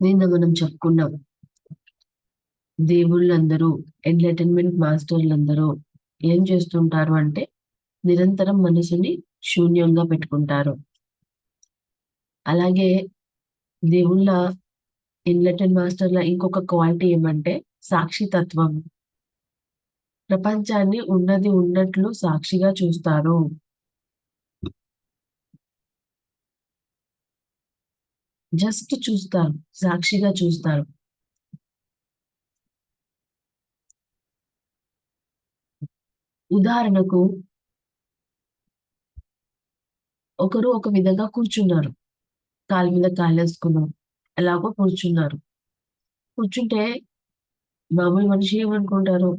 నిన్న మనం చెప్పుకున్నాం. దేవుళ్ళందరూ ఎంటర్టైన్మెంట్ మాస్టర్లందరూ ఏం చేస్తుంటారు అంటే నిరంతరం మనసుని శూన్యంగా పెట్టుకుంటారు. అలాగే దేవుళ్ళ ఎన్లైటన్ మాస్టర్ల ఇంకొక క్వాలిటీ ఏమంటే సాక్షితత్వం ప్రపంచాన్ని ఉన్నది ఉన్నట్లు సాక్షిగా చూస్తారు. జస్ట్ చూస్తారు సాక్షిగా చూస్తారు. ఉదాహరణకు ఒకరు ఒక విధంగా కూర్చున్నారు. కాలు మీద కాలేసుకున్నారు ఎలాగో కూర్చున్నారు. కూర్చుంటే మామూలు మనిషి ఏమనుకుంటారు?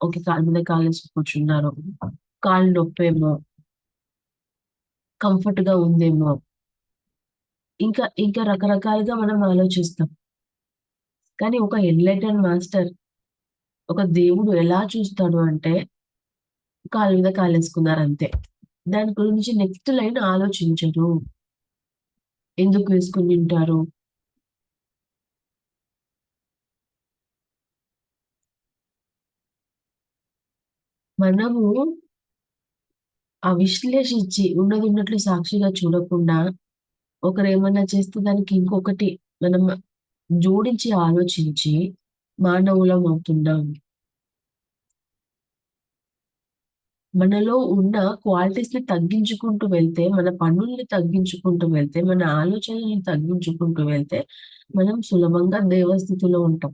ఓకే కాలు మీద కాలు కూర్చున్నారు. కాళ్ళు నొప్పేమో కంఫర్ట్గా ఉందేమో. ఇంకా ఇంకా రకరకాలుగా మనం ఆలోచిస్తాం. కానీ ఒక ఎన్లైటన్ మాస్టర్ ఒక దేవుడు ఎలా చూస్తాడు అంటే కాలు మీద కాలు వేసుకున్నారు అంతే. దాని గురించి నెక్స్ట్ లైన్ ఆలోచించరు. ఎందుకు వేసుకుని తింటారు? మనము ఆ విశ్లేషించి ఉన్నది ఉన్నట్లు సాక్షిగా చూడకుండా ఒకరు ఏమన్నా చేస్తే దానికి ఇంకొకటి మనం జోడించి ఆలోచించి మానవులం అవుతున్నాం మనలో ఉన్న క్వాలిటీస్ని తగ్గించుకుంటూ వెళ్తే మన పనుల్ని తగ్గించుకుంటూ వెళ్తే మన ఆలోచనల్ని తగ్గించుకుంటూ వెళ్తే మనం సులభంగా దేవస్థితిలో ఉంటాం.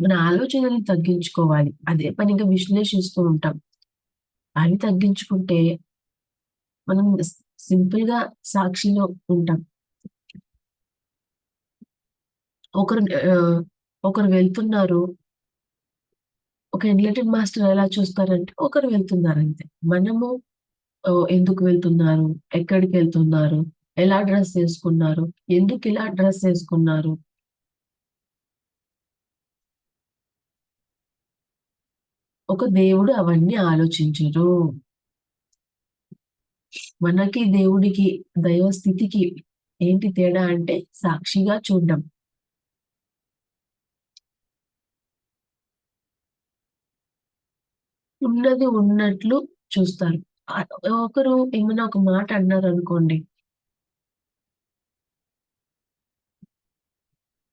మన ఆలోచనల్ని తగ్గించుకోవాలి. అదే పనిగా విశ్లేషిస్తూ ఉంటాం. అవి తగ్గించుకుంటే మనం సింపుల్గా సాక్షిలో ఉంటాం. ఒకరు ఒకరు వెళ్తున్నారు. ఒక ఎన్లైటెడ్ మాస్టర్ ఎలా చూస్తారంటే ఒకరు వెళ్తున్నారు అంతే. మనము ఎందుకు వెళ్తున్నారు? ఎక్కడికి వెళ్తున్నారు? ఎలా డ్రెస్ వేసుకున్నారు? ఎందుకు ఇలా డ్రెస్ వేసుకున్నారు? ఒక దేవుడు అవన్నీ ఆలోచించరు. మనకి దేవుడికి దైవ స్థితికి ఏంటి తేడా అంటే సాక్షిగా చూడడం. ఉన్నది ఉన్నట్లు చూస్తారు. ఆ- ఒకరు ఏమైనా ఒక మాట అన్నారు అనుకోండి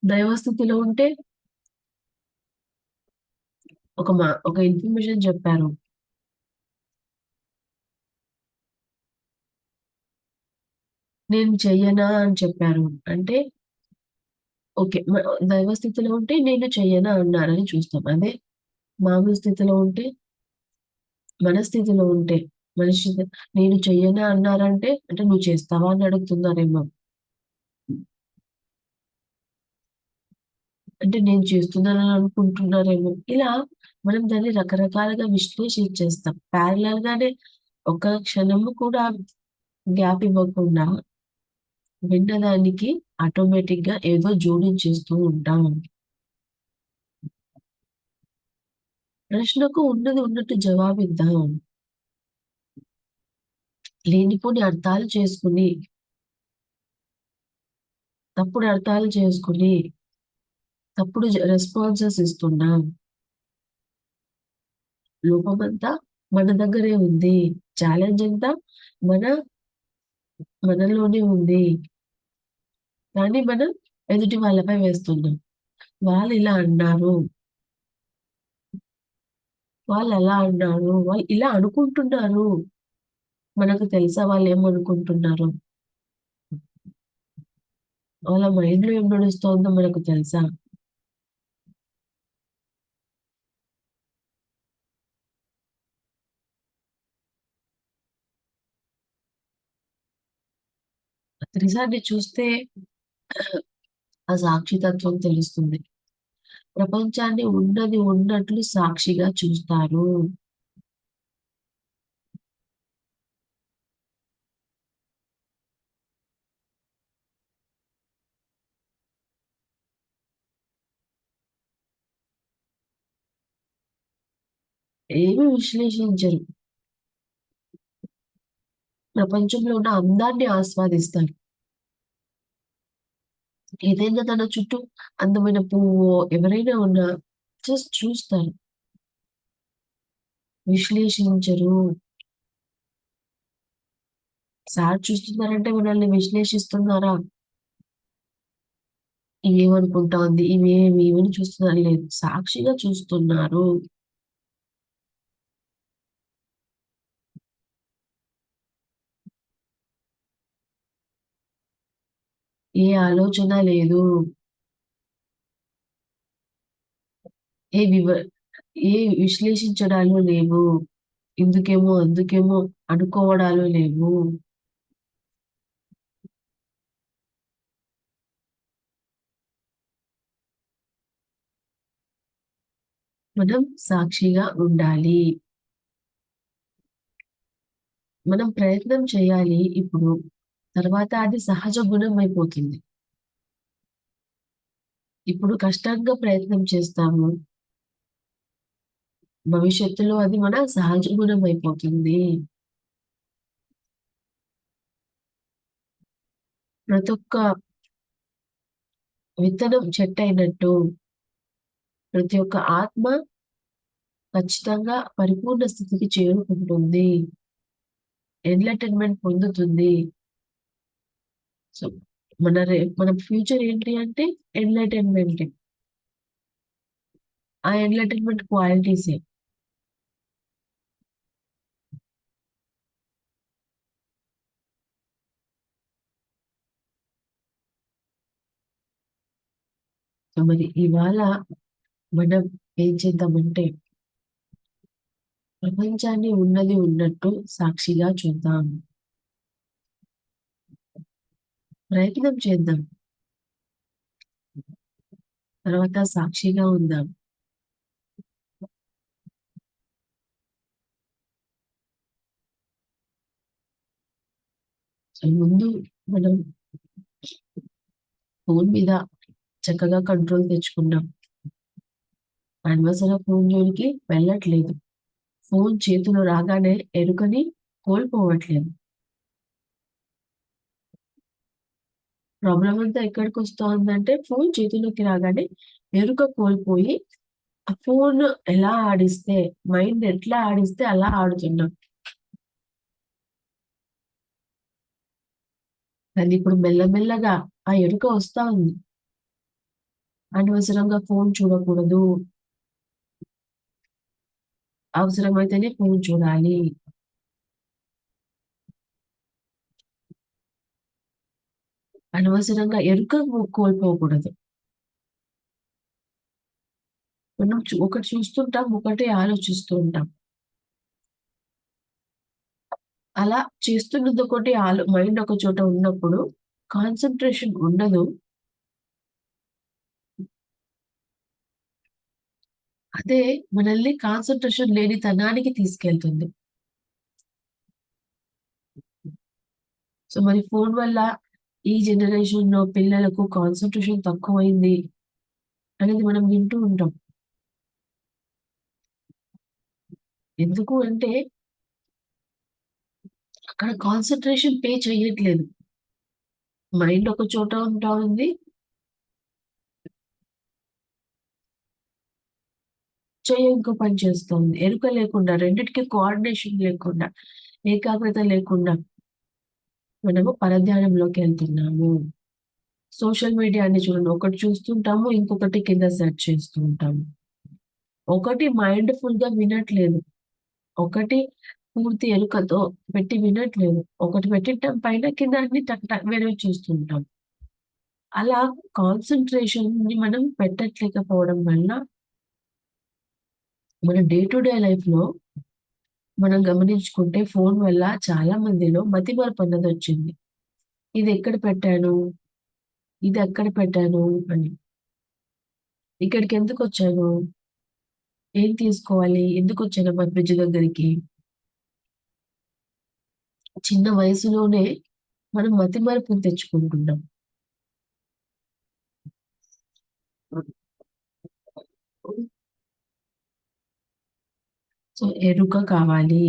దైవస్థితిలో ఉంటే ఒక మా ఒక ఇన్ఫర్మేషన్ చెప్పారు. నేను చెయ్యనా అని చెప్పారు. అంటే ఓకే దైవ స్థితిలో ఉంటే నేను చెయ్యనా అన్నారని చూస్తాం. అదే మామూలు స్థితిలో ఉంటే మన స్థితిలో ఉంటే మనిషి నేను చెయ్యనా అన్నారంటే అంటే నువ్వు చేస్తావా అని అడుగుతున్నారేమో. అంటే నేను చేస్తున్నానని అనుకుంటున్నారేమో. ఇలా మనం దాన్ని రకరకాలుగా విశ్లేషించేస్తాం. ప్యారలల్ గానే ఒక క్షణము కూడా గ్యాప్ ఇవ్వకుండా విన్నదానికి ఆటోమేటిక్గా ఏదో జోడించేస్తూ ఉంటాం. ప్రశ్నకు ఉన్నది ఉన్నట్టు జవాబిద్దాం. లేనిపోని అర్థాలు చేసుకుని తప్పుడు అర్థాలు చేసుకుని తప్పుడు రెస్పాన్సెస్ ఇస్తున్నాం. లోపమంతా మన దగ్గరే ఉంది. ఛాలెంజ్ అంతా మన మనలోనే ఉంది. కానీ మనం ఎదుటి వాళ్ళపై వేస్తున్నాం. వాళ్ళు ఇలా అన్నారు. వాళ్ళు అలా అన్నారు. వాళ్ళు ఇలా అనుకుంటున్నారు. మనకు తెలుసా వాళ్ళు ఏమనుకుంటున్నారు వాళ్ళ మైండ్లో ఏం నడుస్తోందో మనకు తెలుసా? నిజాన్ని చూస్తే ఆ సాక్షితత్వం తెలుస్తుంది ప్రపంచాన్ని ఉన్నది ఉన్నట్లు సాక్షిగా చూస్తారు ఏమి విశ్లేషించరు. ప్రపంచంలో ఉన్న అందాన్ని ఆస్వాదిస్తారు. ఏదైనా తన చుట్టూ అందమైన పువ్వు ఎవరైనా ఉన్నా జస్ట్ చూస్తారు. విశ్లేషించరు. సార్ చూస్తున్నారంటే మనల్ని విశ్లేషిస్తున్నారా? ఏమనుకుంటోంది? ఇవేమి ఏమని చూస్తున్నారు లేదు. సాక్షిగా చూస్తున్నారు. ఏ ఆలోచన లేదు. ఏ వివ ఏ విశ్లేషించడాలు లేవు. ఇందుకేమో, అందుకేమో అనుకోవడాలు లేవు. మనం సాక్షిగా ఉండాలి. మనం ప్రయత్నం చేయాలి ఇప్పుడు. తర్వాత అది సహజ గుణం అయిపోతుంది. ఇప్పుడు కష్టంగా ప్రయత్నం చేస్తాము. భవిష్యత్తులో అది మన సహజ గుణం అయిపోతుంది. ప్రతి ఒక్క విత్తనం చెట్టయినట్టు ప్రతి ఒక్క ఆత్మ ఖచ్చితంగా పరిపూర్ణ స్థితికి చేరుకుంటుంది. ఎంటర్టైన్మెంట్ పొందుతుంది. సో, మన రే మన ఫ్యూచర్ ఏంటి అంటే ఎంటర్టైన్మెంట్ ఆ ఎంటర్టైన్మెంట్ క్వాలిటీసే. సో, మరి ఇవాళ మనం ఏం చేద్దామంటే ప్రపంచాన్ని ఉన్నది ఉన్నట్టు సాక్షిగా చూద్దాం. ప్రయత్నం చేద్దాం. తర్వాత సాక్షిగా ఉందాం. ముందు మనం ఫోన్ మీద చక్కగా కంట్రోల్ తెచ్చుకున్నాం. అనవసర ఫోన్ జోలికి వెళ్ళట్లేదు. ఫోన్ చేతిలో రాగానే ఎరుకని కోల్పోవట్లేదు. ప్రాబ్లం అంతా ఎక్కడికి వస్తుందంటే ఫోన్ చేతిలోకి రాగానే ఎరుక కోల్పోయి, ఆ ఫోన్ ఎలా ఆడిస్తే, మైండ్ ఎట్లా ఆడిస్తే అలా ఆడుతున్నాం. కానీ ఇప్పుడు మెల్లమెల్లగా ఆ ఎరుక వస్తా ఉంది. అనవసరంగా ఫోన్ చూడకూడదు. అవసరమైతేనే ఫోన్ చూడాలి. అనవసరంగా ఎరుక కోల్పోకూడదు. మనం ఒకటి చూస్తుంటాం, ఒకటే ఆలోచిస్తూ ఉంటాం. అలా చేస్తున్నది ఒకటి ఆలో మైండ్ ఒక చోట ఉన్నప్పుడు కాన్సన్ట్రేషన్ ఉండదు. అదే మనల్ని కాన్సన్ట్రేషన్ లేని తనానికి తీసుకెళ్తుంది. సో, మరి ఫోన్ వల్ల ఈ జనరేషన్‌లో పిల్లలకు కాన్సన్ట్రేషన్ తక్కువైంది అనేది మనం వింటూ ఉంటాం. ఎందుకు అంటే అక్కడ కాన్సన్ట్రేషన్ పే చేయట్లేదు మైండ్ ఒక చోట ఉంటా ఉంది. చెయ్యి ఇంకో పని చేస్తుంది ఎరుక లేకుండా రెండిటికి కోఆర్డినేషన్ లేకుండా, ఏకాగ్రత లేకుండా మనము పరధ్యానంలోకి వెళ్తున్నాము సోషల్ మీడియాని చూడండి. ఒకటి చూస్తుంటాము. ఇంకొకటి కింద సెర్చ్ చేస్తూ ఉంటాము. ఒకటి మైండ్‌ఫుల్‌గా వినట్లేదు. ఒకటి పూర్తి ఎరుకతో పెట్టి వినట్లేదు. ఒకటి పెట్టిట్టం పైన కింద అన్ని టక్ టక్ వేరేవి చూస్తూ ఉంటాం. మనం పెట్టట్లేకపోవడం వల్ల మన డే టు డే లైఫ్‌లో మనం గమనించుకుంటే ఫోన్ వల్ల చాలా మందిలో మతిమరపు అన్నది వచ్చింది ఇది ఎక్కడ పెట్టాను? ఇది ఎక్కడ పెట్టాను? అని. ఇక్కడికి ఎందుకు వచ్చాను ఏం తీసుకోవాలి? ఎందుకు వచ్చాను ఎందుకొచ్చానమ్మా ఫ్రిడ్జ్ దగ్గరికి? చిన్న వయసులోనే మనం మతిమరుపుని తెచ్చుకుంటున్నాం. సో, ఎరుక కావాలి.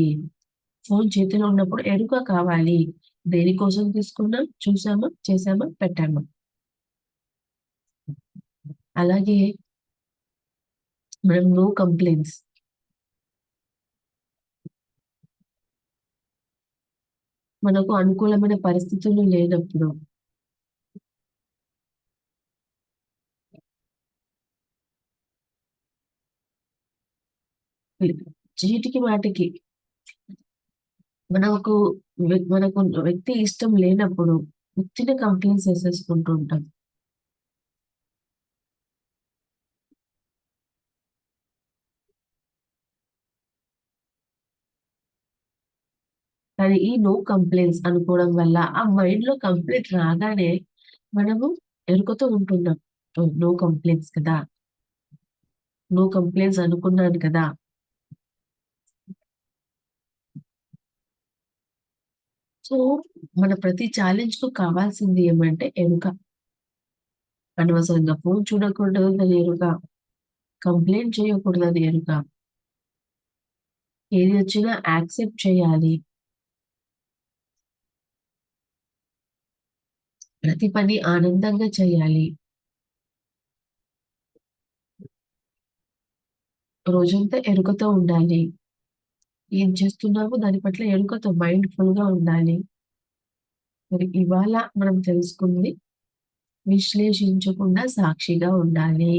ఫోన్ చేతిలో ఉన్నప్పుడు ఎరుక కావాలి. దేనికోసం తీసుకున్నాం, చూసామా, చేసామా పెట్టామా. అలాగే మనం నో కంప్లైంట్స్ మనకు అనుకూలమైన పరిస్థితులు లేనప్పుడు చీటికి మాటికి మనకు మనకు వ్యక్తి ఇష్టం లేనప్పుడు ఉత్తిన కంప్లైంట్ ఏసేసుకుంటూ ఉంటాం. కానీ ఈ నో కంప్లైంట్స్ అనుకోవడం వల్ల ఆ మైండ్లో కంప్లైంట్ రాగానే మనము ఎరుకుతూ ఉంటున్నాం. నో కంప్లైంట్స్ కదా! నో కంప్లైంట్స్ అనుకున్నాను కదా! సో, మన ప్రతి ఛాలెంజ్‌కు కావాల్సింది ఏమంటే ఎరుక. అనవసరంగా ఫోను చూడకూడదని ఎరుక. కంప్లైంట్ చేయకూడదని ఎరుక. ఏది వచ్చినా యాక్సెప్ట్ చేయాలి. ప్రతి పని ఆనందంగా చేయాలి. రోజంతా ఎరుకతో ఉండాలి. ఏం చేస్తున్నామో దాని పట్ల ఎరుకతో మైండ్‌ఫుల్‌గా ఉండాలి. మరి ఇవాళ మనం తెలుసుకుంది విశ్లేషించకుండా సాక్షిగా ఉండాలి.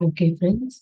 Okay friends.